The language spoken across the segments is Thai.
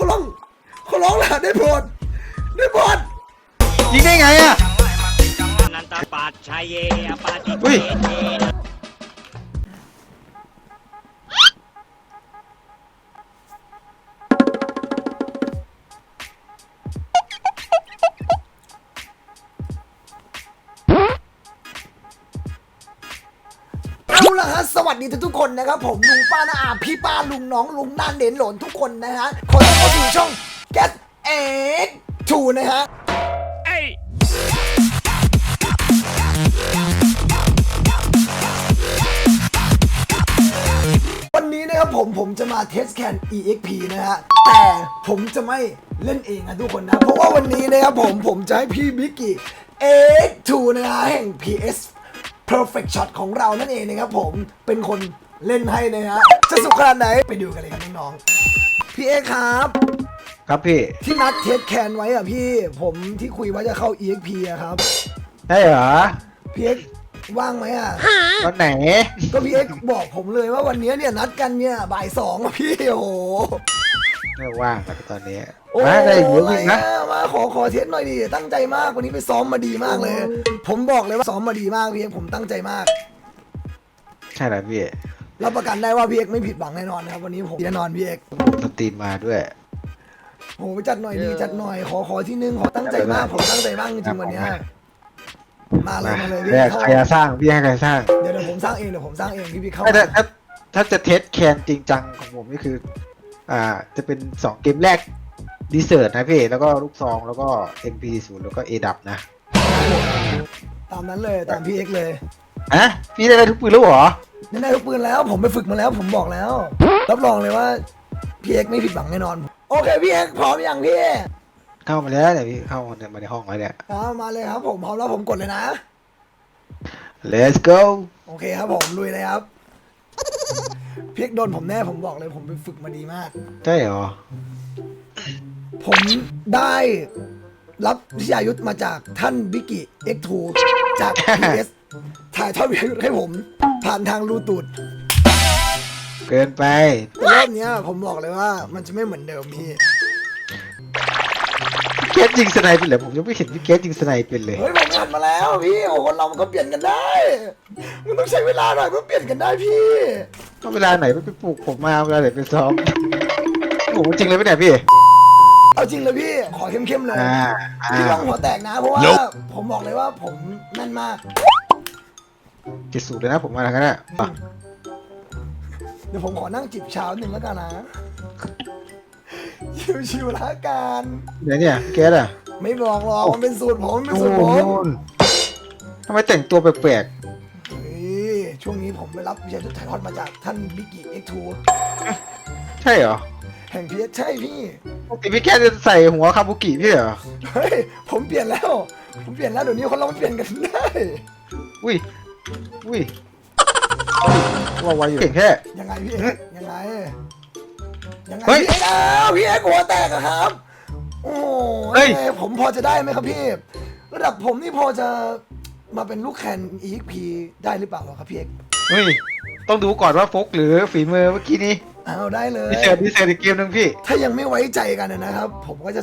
เขาร้องเขาร้องแหละได้โปรดได้โปรดยิงได้ไงอะ นันตปัจชัยเยอปาติอุ้ย เตเตเอ ดีทุกๆคนนะครับผมลุงป้าน้าอาพี่ป้าลุงน้องลุงน่านเด่นหลนทุกคนนะฮะขอต้อนรับเข้าสู่ช่อง Get X 2นะฮะเอ้ยวันนี้นะครับผมผมจะมาเทสแคน EXP นะฮะแต่ผมจะไม่เล่นเองนะทุกคนนะ เพราะว่าวันนี้นะครับผมผมจะให้พี่บิ๊กกี้ X2 นะฮะแห่ง PS Perfect Shot ของเรานั่นเองนะครับผมเป็นคนเล่นให้นะฮะจะสุขขนาดไหนไปดูกันเลยครับน้องๆพี่เอกครับครับพี่ที่นัดเทสแคนไว้อะพี่ ผมที่คุยว่าจะเข้า EXP อะครับได้เหรอพี่เอกว่างไหมอะวันไหนก็พี่เอกบอกผมเลยว่าวันนี้เนี่ยนัดกันเนี่ยบ่ายสองอะพี่โอ้โห ไม่ว่างครับตอนนี้โอ้มาได้เยอะจริงนะมาขอขอเทสหน่อยดิตั้งใจมากวันนี้ไปซ้อมมาดีมากเลย ผมบอกเลยว่าซ้อมมาดีมากพี่เอกผมตั้งใจมากใช่แล้วพี่รับประกันได้ว่าพี่เอกไม่ผิดหวังแน่นอนนะครับวันนี้ผมแน่นอนพี่เอกสตรีมมาด้วยโอ้โหจัดหน่อยดีจัดหน่อยขอขอที่นึงขอตั้งใจมากผมตั้งใจมากจริงๆวันเนี้ยมาเลยมาเลยพี่แม่เข้าใครจะสร้างพี่ให้ใครสร้าง เดี๋ยวเดี๋ยวผมสร้างเองเดี๋ยวผมสร้างเองพี่พี่เข้าไม่ถ้าถ้าถ้าจะเทสแคนจริงจังของผมนี่คือ อ่า จะเป็นสองเกมแรกดีเซอร์นะพี่ แล้วก็ลูกซอง แล้วก็ MP ศูนย์แล้วก็เอดับนะ ตามนั้นเลยตามพี่เอกเลยอะพี่ได้ทุกปืนแล้วเหรอนี่ได้ทุกปืนแล้ว ผมไปฝึกมาแล้ว ผมบอกแล้ว รับรองเลยว่าพี่เอกไม่ผิดหวังแน่นอน โอเคพี่เอกพร้อมยังพี่เข้ามาแล้วเนี่ยพี่เข้ามาในมาในห้องแล้วเนี่ยเอามาเลยครับผมพร้อมแล้วผมกดเลยนะ let's go โอเคครับผมลุยเลยครับ พี่เอกโดนผมแน่ผมบอกเลยผมไปฝึกมาดีมาก ใช่เหรอ ผมได้รับวิทยายุทธมาจากท่านบิกิ X2 จาก PS ถ่ายทอดวิทยายุทธให้ผม ผ่านทางรูตูดเกินไปรอบเนี้ยผมบอกเลยว่ามันจะไม่เหมือนเดิมพี่ เกสยิงสไนเป็นเลยผมยังไม่เห็นพี่เกสยิงสไนเป็นเลย เฮ้ยผมงานมาแล้วพี่โอ้คนเรามันก็เปลี่ยนกันได้ มันต้องใช้เวลาหน่อยเพื่อเปลี่ยนกันได้พี่ก็เวลาไหนไปปลูกผมมาเวลาไหนไปซ้อมโอ้โหจริงเลยปะเนี่ยพี่ เอาจริงเลยพี่ขอเข้มๆเลยอ่าอ่าพี่ต้องหัวแตกนะเพราะว่าผมบอกเลยว่าผมแม่นมากจิตสูตรเลยนะผมมาทางนั้นอะอะเดี๋ยวผมขอนั่งจิบชาหนึ่งแล้วกันนะ ชิวๆละกันเดี๋ยวเนี่ยพี่เกสอะไม่บอกหรอกมันเป็นสูตรผมมันเป็นโอ้สูตรผมโหทำไมแต่งตัวแปลกเฮ้ยช่วงนี้ผมไปรับวิชายุทธถ่ายทอดมาจากท่านบิกิเอ็กทูๆ ใช่เหรอแห่งพีเอสใช่พี่ ปกติพี่แกสจะใส่หัวคาบุกิพี่เหรอ เฮ้ย ผมเปลี่ยนแล้ว ผมเปลี่ยนแล้วเดี๋ยวนี้คนเรามันเปลี่ยนกันได้ อุ้ย อุ้ยว่าไวอยู่เก่งแค่ยังไงพี่เอกยังไง ยังไงเฮ้ยพี่เอกอ้าวพี่เอกหัวแตกอะครับ โอ้เฮ้ยยผมพอจะได้ไหมครับพี่ ระดับผมนี่พอจะมาเป็นลูกแคน EXP ได้หรือเปล่าครับพี่เอกเฮ้ยต้องดูก่อนว่าฟกหรือฝีมือเมื่อกี้นี้เอาได้เลย พิเศษพิเศษอีกเกมหนึงพี่ ถ้ายังไม่ไว้ใจกันนะครับ ผมก็จะ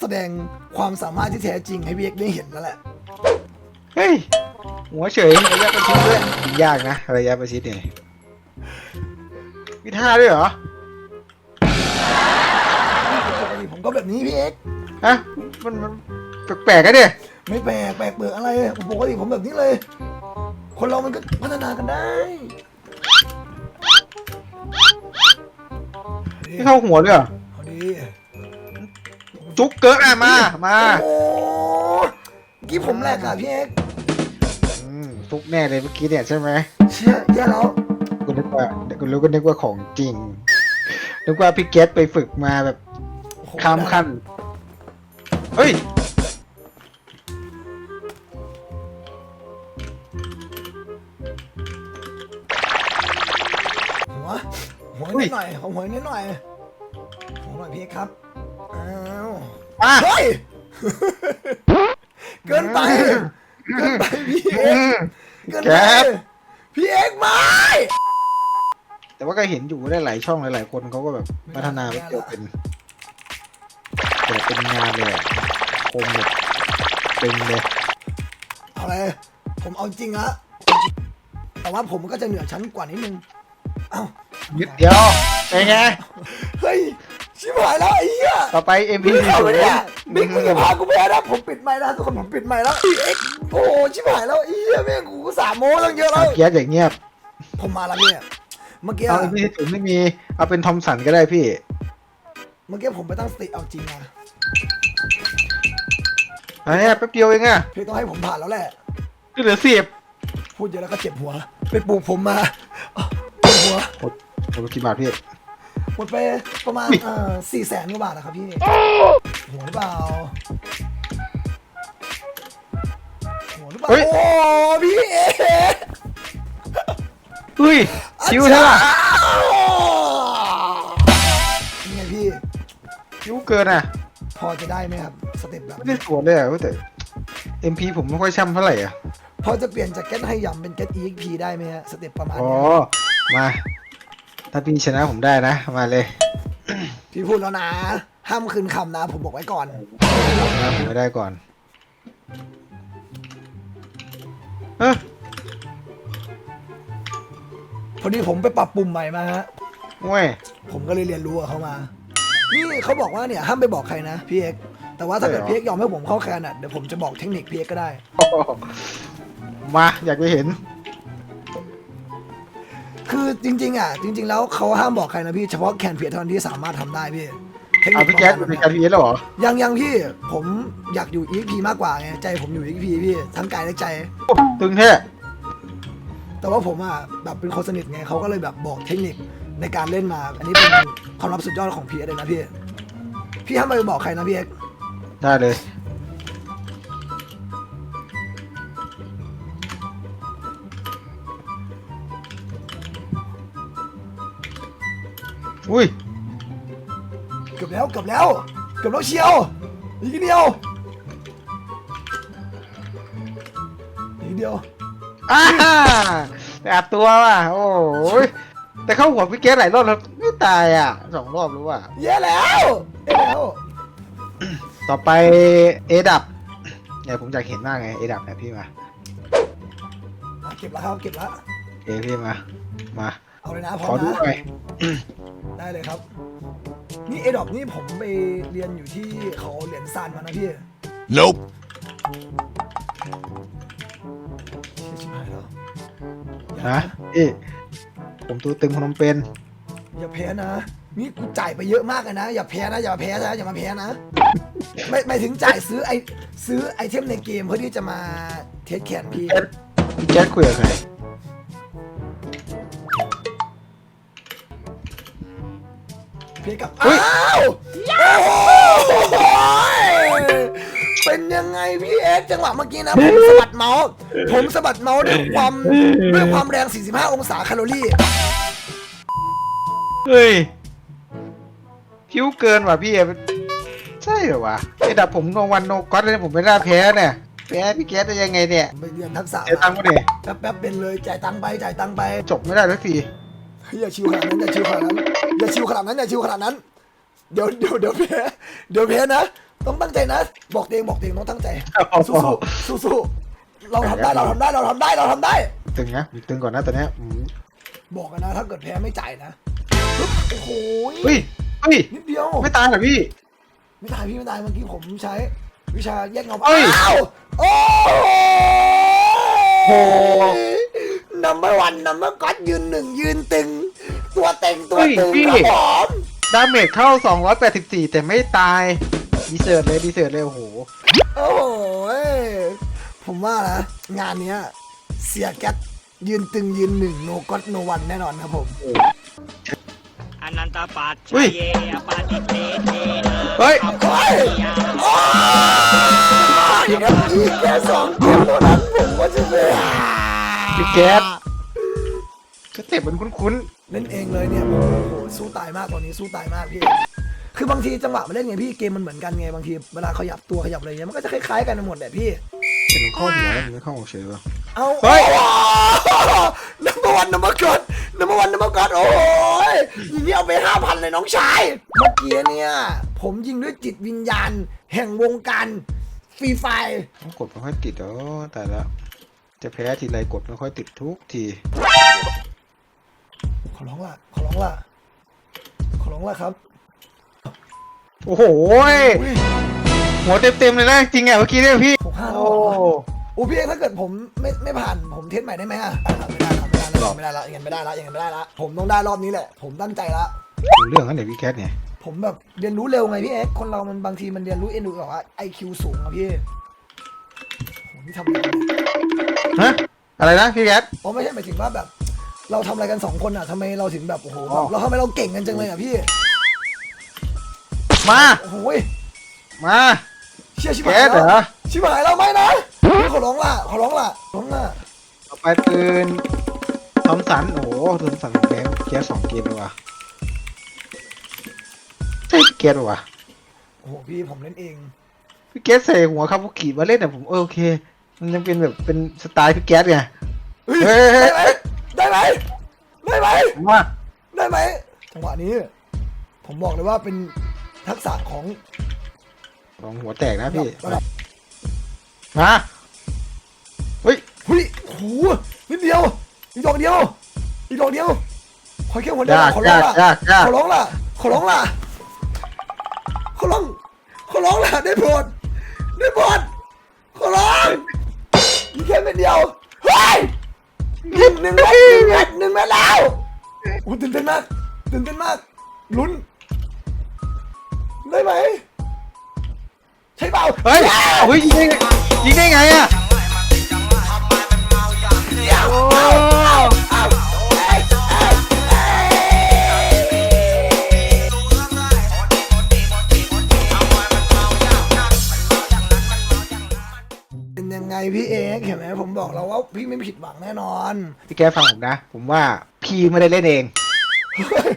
แสดงความสามารถที่แท้จริงให้พี่เอกได้เห็นแล้วแหละ เฮ้ย หัวเฉยระยะประชิดด้วยยากนะระยะประชิดเนี่ยมีท่าด้วยเหรอ กติผมก็แบบนี้พี่เอกฮะมันมันแปลกๆกันเนี่ยไม่แปลกแปลกเปลือกอะไรปกติผมแบบนี้เลย คนเรามันก็พัฒนากันได้ที่เข้าหัวด้วยเหรอเอาดีจุกเกอร์อะมามาโอ้เมื่อกี้ผมแรกอะพี่เอกอืมจุกแน่เลยเมื่อกี้เนี่ยใช่ไหมเชี่ยแย่แล้วกูนึกว่ากูรู้ก็นึกว่าของจริงนึกว่าพี่เกตไปฝึกมาแบบโอ้โห ข้ามขั้นเฮ้ย หัว หัวอุ้นิยดหน่อยของหัวนิดหน่อยหัวหน่อยพี่เอกครับ อ้าวอะ เฮ้ย เกินไป เกินไปพี่เออืกมเกินแกไปปพี่เอกไม่ แต่ว่าก็เห็นอยู่ได้หลายช่องหลายๆคนเขาก็แบบพัฒนาไปเกี่ยวเป็น แบบเป็นงานเลยอะคมแบบตึงเลยเอาเลยผมเอาจริงละแต่ว่าผมก็จะเหนือชั้นกว่านิดนึงเอ้านิดเดียวเป็นไง เฮ้ยชิบหายแล้วไอ้เหี้ยต่อไป MP บิ๊กเข้าไปเนี่ยบิ๊กมึงจะพาศูนย์กูแพ้นะผมปิดไมค์นะทุกคนผมปิดไมค์แล้วเอ็กโอ้ชิบหายแล้วไอ้เหี้ยแม่งกูก็สามโมตั้งเยอะแล้ว เกียร์อย่างเงียบผมมาแล้วเนี่ย เมื่อกี้เอา MP ศูนย์ไม่มี เอาเป็นทอมสันก็ได้พี่ เมื่อกี้ผมไปตั้งสติเอาจริงนะ ไอ้เนี่ยแป๊บเดียวเองอะพี่ต้องให้ผมผ่านแล้วแหละ ก็เหลือสิบพูดเยอะแล้วก็เจ็บหัว ไปปลูกผมมาปวดหัวหมดหมดกี่บาทพี่ หมดไปประมาณเอ่อสี่แสนกว่าบาทนะครับพี่ หัวหรือเปล่า หัวหรือเปล่า เฮ้ย โอ้พี่เออุ้ยคิวเท่าไหร่นี่ไงพี่ คิวเกินอะพ อจะได้ไหมครับสเต็ปแบบไม่ได้สวนเลยอะแต่ MP ผมไม่ค่อยช่ำเท่าไหร่อะพอจะเปลี่ยนจากแก๊สให้ยำเป็นแก๊ส EXP ได้ไหมฮะสเต็ปประมาณอ๋อนี้มา ถ้าพี่ชนะผมได้นะ มาเลยพี่พูดแล้วนะ ห้ามคืนคำนะ ผมบอกไว้ก่อน นะผมไม่ได้ก่อนเอ้ยพอดีผมไปปรับปรุงใหม่มาฮะโว้ยผมก็เลยเรียนรู้กับเขามา นี่เขาบอกว่าเนี่ยห้ามไปบอกใครนะพี่เอกแต่ว่าถ้าเกิดพี่เอกยอมให้ผมเข้าแคนอะเดี๋ยวผมจะบอกเทคนิคพี่เอกก็ได้โอ้โหมาอยากไปเห็น คือจริง ๆ อะ จริง ๆ แล้วเขาห้ามบอกใครนะพี่เฉพาะแคนเพียเท่านั้นที่สามารถทำได้พี่เทคนิเอาคพี่แก๊สประเป็นมาณการนั้นพีแล้วเหรอ ยังยังพี่ผมอยากอยู่ EXP มากกว่าไงใจผมอยู่ EXP พี่ทั้งกายและใจ ตึงแท้แต่ว่าผมอะแบบเป็นคนสนิทไงเขาก็เลยแบบบอกเทคนิค ในการเล่นมา อันนี้เป็นความลับสุดยอดของพี่เอกเลยนะพี่ พี่ห้ามไปบอกใครนะพี่เอกได้เลย อุ้ย เกือบแล้วเกือบแล้วเกือบแล้วเชียวอีกนิดเดียวอีกนิดเดียวอ่าแอบตัวว่ะ โอ้ย แต่เข้าหัวพี่แก๊สหลายรอบแล้วไม่ตายอะสองรอบรู้ว่ะเย้แล้วเย้แล้วต่อไปเอดับเนี่ยผมอยากเห็นมากไงเอดับเนี่ยพี่มาอะเก็บแล้วครับเก็บแล้วเอพี่มา มา เอาเลยนะพขร้ออมดูนะหน่อยได้เลยครับ นี่เอดอกนี่ผมไปเรียนอยู่ที่เขาเหรียญซานมานะพี่ Nope. ชิบหายแล้วอย่านะเอ๊ะ ผมตัวตึงพนมเป็น อย่าแพ้นะ นี่กูจ่ายไปเยอะมากเลยนะ อย่าแพ้นะ อย่าแพ้นะอย่ามาแพ้นะ ไม่ไม่ถึงจ่ายซื้อไอซื้อไอเทมในเกมเพื่อที่จะมาเทสแคนพี่ พี่แก๊สคุยกับใครเพียกับอ้าวโอ้โห เป็นยังไงพี่เอสจังหวะเมื่อกี้นะผมสะบัดเมาส์ผมสะบัดเมาส์ด้วยความด้วยความแรง 45 องศาแคลอรี่ เฮ้ยคิ้วเกินว่ะพี่เอใช่เหรอวะเอดับผมโนวันโนก็อตเลยผมไม่ได้แพ้เนี่ยแพ้พี่แก๊สได้ยังไงเนี่ยไปเรียนทักษะเสียตังค์มาดิแป๊บแป๊บๆเป็นเลยจ่ายตังค์ไปจ่ายตังค์ไปจบไม่ได้สักทีเฮ้ยอย่าชิวขนาดนั้นอย่าชิวขนาดนั้นอย่าชิวขนาดนั้นอย่าชิวขนาดนั้น เดี๋ยวเดี๋ยวเดี๋ยวแพ้เดี๋ยวแพ้นะ ต้องตั้งใจนะ บอกตัวเองบอกตัวเองต้องตั้งใจ สู้สู้สู้สู้เราทำได้เราทำได้เราทำได้เราทำได้ ตึงนะผมตึงก่อนนะตอนเนี้ยอืมบอกกันนะ ถ้าเกิดแพ้ไม่จ่ายนะปึ๊บโอ้โหเฮ้ยเฮ้ยนิดเดียว ไม่ตายเหรอพี่ ไม่ตายพี่ไม่ตายเมื่อกี้ผมใช้ วิชาแยกเงาเอ้ยอ้าวโอ้โห นัมเบอร์วันนัมเบอร์ก็อดยืนหนึ่งยืนตึง ตัวเต็งตัวเฮ้ยตึงพี่ ครับผมดาเมจเข้า 284 แต่ไม่ตาย ดีเซิร์ตเลยดีเซิร์ตเลยโอ้โหโอ้โหผมว่านะงานเนี้ยเสียแก๊สยืนตึงยืนหนึ่งโนก็อดโนวันแน่นอนครับผมอนันตปัจอุ้ชัยยเยอปาติเตเตนะเฮ้ยเฮ้ยโอ้ยอีกแค่สองเกมเท่านั้นผมว่าจะเป็นพี่แก๊สสเต็ปมันคุ้นเล่นเองเลยเนี่ยโอ้โหสู้ตายมากตอนนี้สู้ตายมากพี่ คือบางทีจังหวะมันเล่นไงพี่เกมมันเหมือนกันไงบางทีเวลาขยับตัวขยับอะไรเงี้ยมันก็จะคล้ายๆกันหมดแหละพี่ๆเป็นข้อหัวแล้วมันไม่เข้าหัวเฉยวะเอาเฮ้ยนัมเบอร์วันนัมเบอร์กดน้ำมันวันน้ำมันกอดโอ้ยยิงนี่เอาไปห้าพันเลยน้องชาย เมื่อกี้เนี่ย ผมยิงด้วยจิตวิญญาณ แห่งวงการฟรีไฟต้องกดไม่ค่อยติดอ๋อแต่ละ จะแพ้ทีไรกดไม่ค่อยติดทุกที ขอร้องละขอร้องละขอร้องละครับ โอ้โหยอุ้ยหัวเต็มๆเลยนะจริงอะเมื่อกี้เนี่ยพี่ หกห้าแล้วโอ้เหรอโอ้พี่เอกถ้าเกิดผมไม่ไม่ผ่านผมเทสใหม่ได้ไหมอะไม่ได้ละไม่ได้ละไม่ได้ละอย่างนั้นไม่ได้ละอย่างนั้นไม่ได้ละผมต้องได้รอบนี้แหละ ผมตั้งใจละ ดูเรื่องนั้นเดี๋ยวพี่แคทเนี่ย ผมแบบเรียนรู้เร็วไงพี่เอ็กซ์คนเรามันบางทีมันเรียนรู้เอ็นดูแบบว่าไอคิวสูงอะพี่โหนี่ทำอะไรกันเนี่ยฮะ อะไรนะพี่แคท อ๋อไม่ใช่หมายถึงว่าแบบ เราทำอะไรกันสองคนอะทำไมเราถึงแบบโอ้โหอ๋อ เราทำไมเราเก่งกันจังเลยอะพี่ มา โอ้โหมา เชี่ยชิบแคหายทเหรแล้วอชิบหายแล้วไม่นะพี่ขอร้องล่ะขอร้องล่ะขอร้องล่ะต่อไปปืนทอมสัน โอ้โหทอมสันแพ้แคสสองเกมเลยว่ะใช่พี่แคทว่ะโอ้โหพี่ผมเล่นเอง พี่แคทใส่หัวคาบุกิมาเล่นแต่ผมเออโอเค มันยังเป็นแบบเป็นสไตล์พี่แคทไง เฮ้ยเฮ้ยเฮ้ย ได้ไหมได้ไหมได้ไหมผมว่าได้ไหมจังหวะนี้ ผมบอกเลยว่าเป็น ทักษะของลองหัวแตกนะพี่ระดับมาเฮ้ยเฮ้ยโอ้โหนิดเดียวอีกดอกเดียวอีกดอกเดียวขอแค่หัวเดียวยากขอร้องยากล่ะยากยากขอร้องล่ะขอร้องล่ะขอร้องขอร้องล่ะได้โปรดได้โปรดขอร้องมีแค่เม็ดเดียวเฮ้ยหนึ่งหนึ่งเม็ดหนึ่งเม็ดหนึ่งเม็ดแล้วโอ้ตื่นเต้นมากตื่นเต้นมากลุ้น ได้ไหมใช่เปล่าเฮ้ยเฮ้ยยิงได้ไงยิงได้ไงอะเดี๋ยวโอ้เอาเอาเอาเอ้ยเอ้ยเอ้ยเป็นยังไงพี่เอกเห็นไหมผมบอกแล้วว่าพี่ไม่ผิดหวังแน่นอน พี่แกฟังผมนะ ผมว่าพี่ไม่ได้เล่นเอง เฮ้ย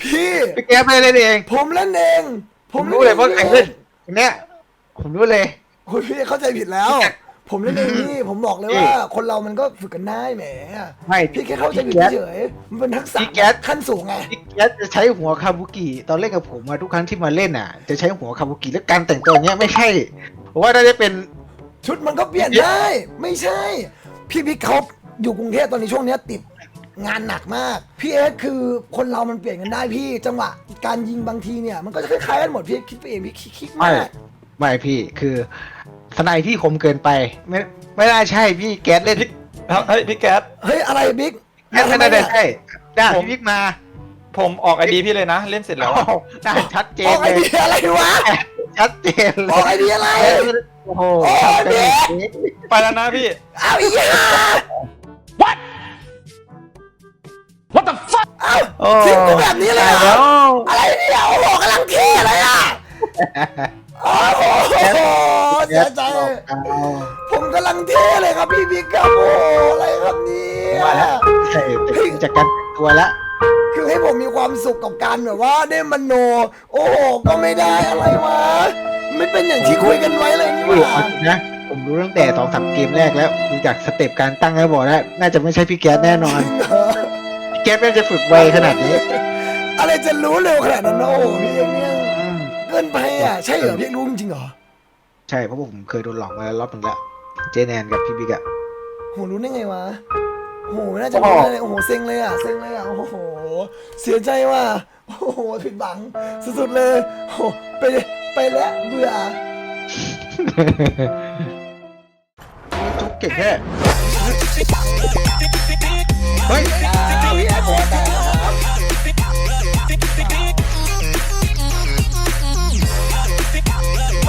พี่พี่แกไม่ได้เล่นเอง ผมเล่นเอง ผมรู้เลยว่าใครเล่นคนเนี้ยผมรู้เลย โอ้ยพี่เข้าใจผิดแล้ว ผมเล่นเองนี่ผมบอกเลยว่า คนเรามันก็ฝึกกันได้แหมไม่พี่แค่เข้าใจผิดเฉยๆมันเป็นทักษะพี่แก๊ส ขั้นสูงไงพี่แกจะใช้หัวคาบุกิตอนเล่นกับผมมาทุกครั้งที่มาเล่นอะ จะใช้หัวคาบุกิแล้วการแต่งตัวอย่างเงี้ยไม่ใช่เพราะว่าน่าจะเป็น ชุดมันก็เปลี่ยนได้ ไม่ใช่ พี่บิ๊กเขาอยู่กรุงเทพตอนนี้ช่วงเนี้ยติด งานหนักมากพี่เอสคือคนเรามันเปลี่ยนกันได้พี่ จังหวะการยิงบางทีเนี่ย มันก็จะคล้ายๆกันหมดพี่คิดไปเองพี่คิดคิดไม่มากไม่พี่คือสไนพี่คมเกินไป ไม่ไม่น่าใช่พี่แก๊สเล่นเฮ้ยพี่แก๊สเฮ้ยอะไรบิ๊กแก๊สไม่น่าจะใช่ได้พี่บิ๊กมา ผมออกไอดีพี่เลยนะ เล่นเสร็จแล้วอะได้ชัดเจอนอกไอเลยเดียอะไรวะชัดเจนเลออกไอยเดียอะไรโอ้โหโอ้ยทำกันอย่างนี้ไปแล้วนะพี่ เอาอีกอะ What What the fuck เอ้าโอ้ทิ้งกูแบบนี้เลยเหรแล้อวอะไรเนี่ยโอ้โหกำลังเท่เลยอะโอ้โหเสียใจ ผมกำลังเท่เลยครับพี่บิ๊กครับโอ้อะไรครับเนี่ยมาแล้วใช่เป็นจากการแต่งตัวแล้วคือให้ผมมีความสุขกับการแบบว่าได้มโน โอ้โหก็ไม่ได้อะไรวะไม่เป็นอย่างที่คุยกันไว้เลยนี่หพี่ว่านะผมรู้ตั้งแต่สองสามเกมแรกแล้วดูจากสเต็ปการตั้งแล้วบอกแล้วน่าจะไม่ใช่พี่แก๊สแน่นอน จริงเหรอ พี่แก๊สน่าจะฝึกไวขนาดนี้อะไรจะรู้เร็วขนาดนั้นนะโอ้โหพี่เอกเนี่ยอืมเกินไปอะใช่เหรอพี่เอกรู้จริงๆเหรอใช่เพราะผมเคยโดนหลอกมาแล้วรอบหนึงแล้วเจแนนกับพี่บิ๊กอะโหรู้ได้ไงวะโอ้โหน่าจะรู้ได้เลยโอ้โหเซ็งเลยอะเซ็งเลยอะโอ้โหเสียใจว่ะโอ้โหผิดหวังสุดๆเลยโอ้โหไปไปแล้วเบื่อจุกเก่งแค่ Oh,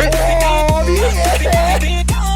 yeah.